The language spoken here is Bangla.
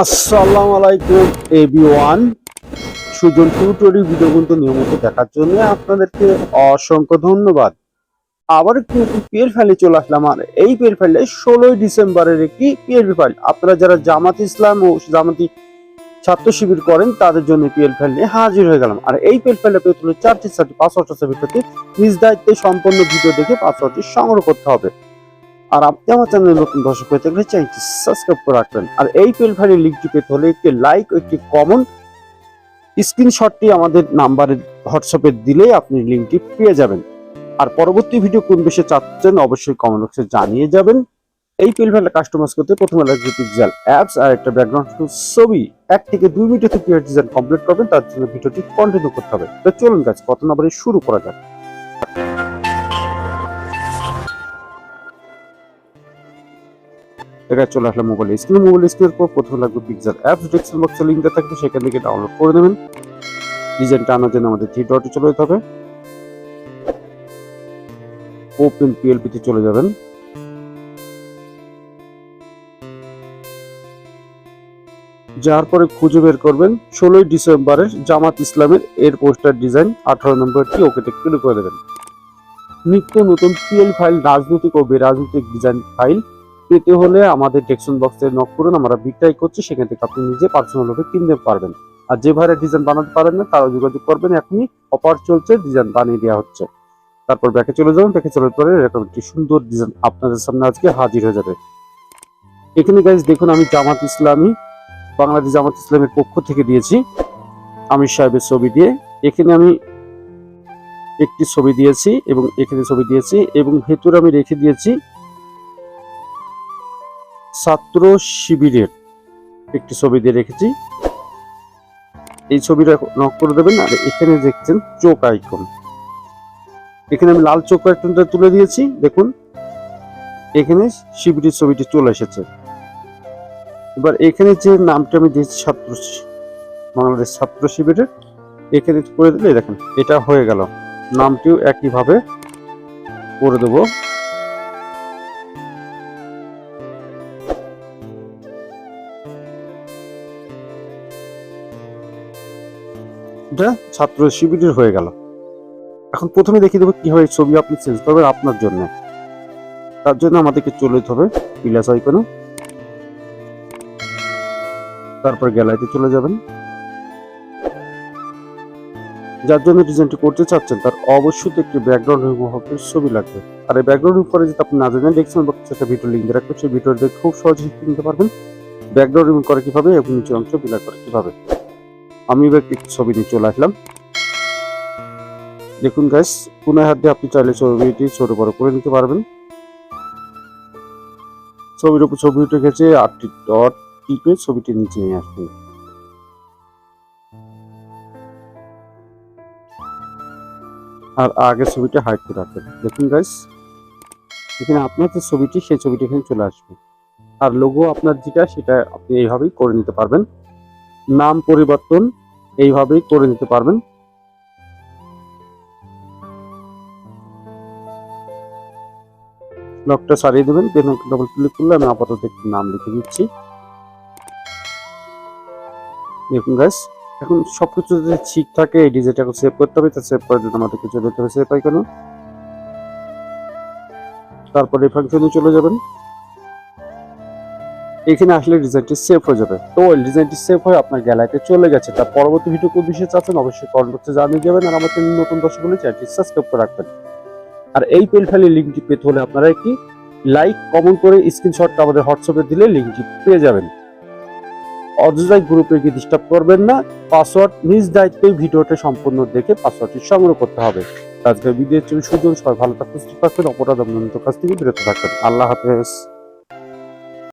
আসসালামু আলাইকুম, এভরিওয়ান। সুজন টিউটোরি ভিডিও কিন্তু নিয়মিত দেখার জন্য আপনাদেরকে অসংখ্য ধন্যবাদ। আবার কিন্তু পিএল ফাইলে চলে আসলাম, আর এই পিএল ফাইলে ষোলোই ডিসেম্বরের একটি পিএলপি ফাইল আপনারা যারা জামাত ইসলাম ও জামাতি ছাত্র শিবির করেন, তাদের জন্য পিএল ফাইল নিয়ে হাজির হয়ে গেলাম। আর এই পিএল ফাইলে পেতে হলে চারটি চারটি পাসওয়ার্ড ভিডিওতে নিজ দায়িত্বে সম্পূর্ণ ভিডিও দেখে পাসওয়ার্ডটি সংগ্রহ করতে হবে। আর আপনি আমার চ্যানেলে নতুন দর্শক হয়ে থাকলে চ্যানেলটি সাবস্ক্রাইব করে রাখবেন। আর এই পেল ফাইলের লিঙ্কটি পেতে হলে একটি লাইক ও একটি কমন স্ক্রিনশটটি আমাদের নাম্বারে হোয়াটসঅ্যাপে দিলে আপনি লিঙ্কটি পেয়ে যাবেন। আর পরবর্তী ভিডিও কোন বিষয়ে চাচ্ছেন অবশ্যই কমেন্ট বক্সে জানিয়ে যাবেন। এই পেল ফাইলটা কাস্টমাইজ করতে প্রথমে লাগবে পিক্সেল অ্যাপস আর একটা ব্যাকগ্রাউন্ড ছবি। এক থেকে দুই মিনিটে ক্রিয়েট ডিজাইন কমপ্লিট করবেন, তার জন্য ভিডিওটি কন্টিনিউ করতে হবে। তো চলুন গাছ কত নম্বরে শুরু করা যাক। এটা চলে আসলে মোবাইল স্ক্রিন মোবাইল স্ক্রিনের পর প্রথমে লাগবে পিকচার অ্যাপস ডেস্কটপ বক্সে লিঙ্ক দেওয়া থাকবে, সেখান থেকে ডাউনলোড করে নেবেন। ডিজাইনটা আনার জন্য আমাদের থ্রি ডটে চলে যেতে হবে। ওপেন পিএলপি তে চলে যাবেন। যার পরে খুঁজে বের করবেন, ষোলোই ডিসেম্বরের জামাত ইসলামের এর পোস্টার ডিজাইন আঠারো নম্বরটি ওকেতে ক্লিক করে দেবেন। নিত্য নতুন পিএল ফাইল রাজনৈতিক ও বেরাজনৈতিক ডিজাইন ফাইল পেতে হলে আমাদের ডেকশন বক্সে নক করুন, আমরা বিক্রয় করছি, সেখান থেকে আপনি নিজে পার্সোনাল ভাবে কিনতে পারবেন। আর যে ভাইরা ডিজাইন বানাতে পারেন না, তারাও যোগাযোগ করবেন, এখনই অফার চলছে ডিজাইন বানিয়ে দেওয়া হচ্ছে। তারপর ব্যাকে চলে যাবেন ব্যাকে চলে পরে এরকম একটি সুন্দর ডিজাইন আপনাদের সামনে আজকে হাজির হয়ে যাবে। এখানে গাইজ দেখুন আমি জামাত ইসলামী, বাংলাদেশ জামাত ইসলামের পক্ষ থেকে দিয়েছি আমির সাহেবের ছবি দিয়ে। এখানে আমি একটি ছবি দিয়েছি এবং এখানে ছবি দিয়েছি এবং ভেতরে আমি রেখে দিয়েছি ছাত্র শিবিরের একটি ছবি দিয়ে রেখেছি। এই ছবিটা নক করে দেবেন আর এখানে দেখছেন চোখ আইকন এখানে আমি লাল চোখ আইকনটা তুলে দিয়েছি, দেখুন। এখানে শিবিরের ছবিটি চলে এসেছে। এবার এখানে যে নামটা আমি দিয়েছি ছাত্র বাংলাদেশ ছাত্র শিবিরের, এখানে করে দিলে দেখেন, এটা হয়ে গেল। নামটিও একইভাবে করে দেবো। এটা ছাত্র শিবিরের হয়ে গেল। এখন প্রথমে দেখিয়ে দেবো কীভাবে ছবি আপনি চেঞ্জ করবেন আপনার জন্য। তার জন্য আমাদেরকে চলে যেতে হবে প্লাস আইকনে তারপর গ্যালারিতে চলে যাবেন। যার জন্য ডিজাইনটি করতে চাচ্ছেন, তার অবশ্যই একটি ব্যাকগ্রাউন্ড রিমুভের ছবি লাগবে। আর এই ব্যাকগ্রাউন্ড রিমুভ করে যদি আপনি না জানেন, দেখছেন বা একটা ভিডিও লিঙ্ক রাখবেন সেই ভিডিও দেখে খুব সহজেই কিনতে পারবেন। ব্যাকগ্রাউন্ড রিমুভ করে কীভাবে, এবং নিচে অংশ বিলার করে কীভাবে। আমি এবার একটি ছবি নিয়ে চলে আসলাম। দেখুন গাইস কোন হাত দিয়ে আপনি চাইলে ছবিটি ছোট বড় করে নিতে পারবেন। ছবির উপর ছবি উঠে গেছে, আটটি ডট টিপে ছবিটি নিচে নিয়ে আসবেন আর আগে ছবিটা হাইড করে রাখবেন। দেখুন গাইস এখানে আপনার যে ছবিটি, সেই ছবিটি এখানে চলে আসবে। আর লোগো আপনার যেটা, সেটা আপনি এইভাবেই করে নিতে পারবেন। নাম পরিবর্তন এইভাবেই করে নিতে পারবেন। লকটা সারিয়ে দেবেন দেন ডবল ক্লিক করলে আমি আপাতত একটি নাম লিখে দিচ্ছি। দেখুন গাইস এখন সব কিছু যদি ঠিক থাকে, এই ডিজাইনটাকে সেভ করতে হবে তা সেভ করার জন্য আমাদেরকে চলে যেতে হবে সেভ আইকনে তারপরে ফাংশনে চলে যাবেন। এখানে আসলে ডিজাইনটি সেভ হয়ে যাবে। তো ওই ডিজাইনটি সেভ হয়ে আপনার গ্যালারিতে চলে গেছে। তার পরবর্তী ভিডিও কোন বিষয়ে চাচ্ছেন অবশ্যই কমেন্ট বক্সে জানিয়ে যাবেন আর আমাদের নতুন দর্শক হলে চ্যানেলটি সাবস্ক্রাইব করে রাখবেন। আর এই পেল ফাইলের লিঙ্কটি পেতে হলে আপনারা একটি লাইক কমেন্ট করে স্ক্রিনশটটা আমাদের হোয়াটসঅ্যাপে দিলে লিঙ্কটি পেয়ে যাবেন। অযথাই গ্রুপে গিয়ে ডিস্টার্ব করবেন না। পাসওয়ার্ড নিজ দায়িত্বে ভিডিওটা সম্পূর্ণ দেখে পাসওয়ার্ডটি সংগ্রহ করতে হবে। আজকে ভিডিওর জন্য সুজন সবাই ভালো থাকবেন, সুস্থ থাকবেন। অপরাধ কাছ থেকে বিরত থাকবেন। আল্লাহ হাফেজ।